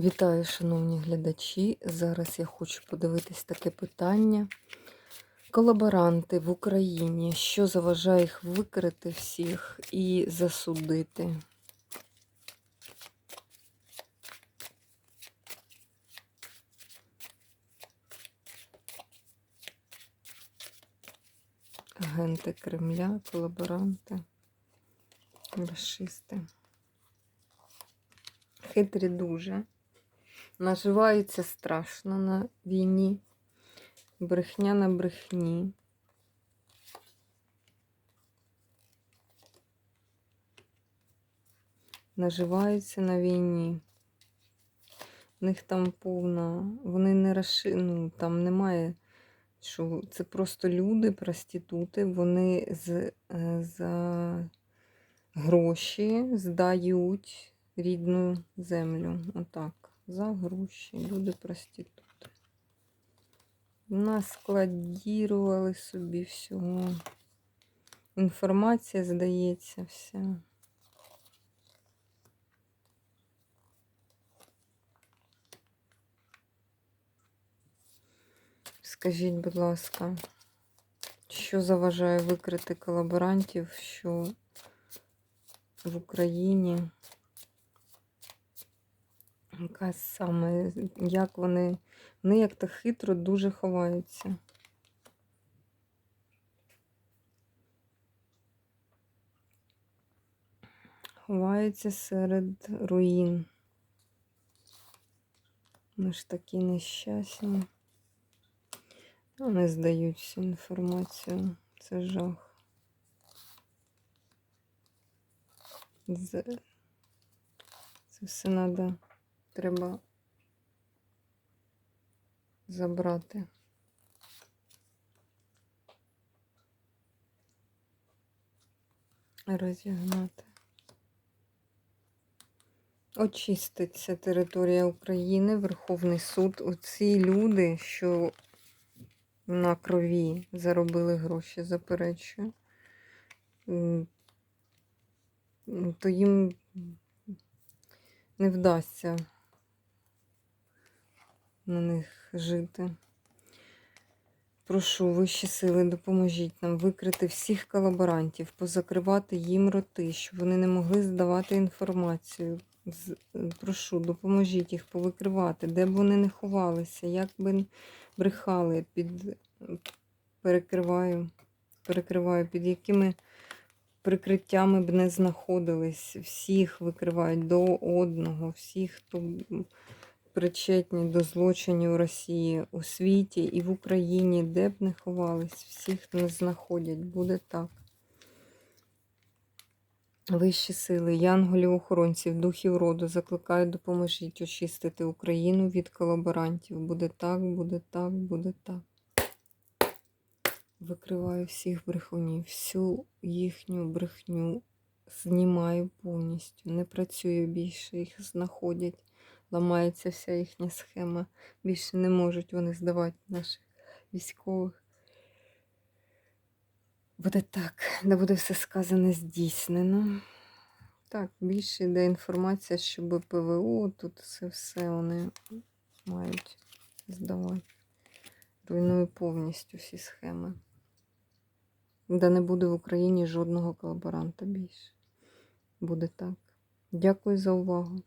Вітаю, шановні глядачі. Зараз я хочу подивитись таке питання. Колаборанти в Україні, що заважає їх викрити всіх і засудити? Агенти Кремля, колаборанти, расисти. Хитрі дуже. Наживаються страшно на війні. Брехня на брехні. Наживаються на війні. В них там повна. Вони не розши... ну, там немає. Що це просто люди, проститути, вони з, е, за гроші здають рідну землю. Отак. За гроші. Люди проститути. Наскладірували собі всього. Інформація, здається, вся. Скажіть, будь ласка, що заважає викрити колаборантів, що в Україні? Яка саме, як вони, вони як-то хитро дуже ховаються. Ховаються серед руїн. Ми ж такі нещасні. Вони здають всю інформацію. Це жах. Це все треба, треба забрати. Розігнати. Очиститься територія України, Верховний суд. Оці люди, що на крові заробили гроші, заперечую, то їм не вдасться на них жити. Прошу вищі сили, допоможіть нам викрити всіх колаборантів, позакривати їм роти, щоб вони не могли здавати інформацію. Прошу, допоможіть їх повикривати, де б вони не ховалися, як би брехали, під перекриваю, перекриваю, під якими прикриттями б не знаходились. Всіх викривають до одного, всіх, хто причетні до злочинів Росії у світі і в Україні, де б не ховались, всіх не знаходять. Буде так. Вищі сили, янголів, охоронців, духів роду закликають, допоможіть очистити Україну від колаборантів. Буде так, буде так, буде так. Викриваю всіх брехунів, всю їхню брехню знімаю повністю. Не працюю більше, їх знаходять, ламається вся їхня схема. Більше не можуть вони здавати наших військових. Буде так, де буде все сказане здійснено. Так, більше йде інформація, щоб ПВО, тут це все вони мають здавати. Руйную повністю всі схеми. Де не буде в Україні жодного колаборанта більше. Буде так. Дякую за увагу.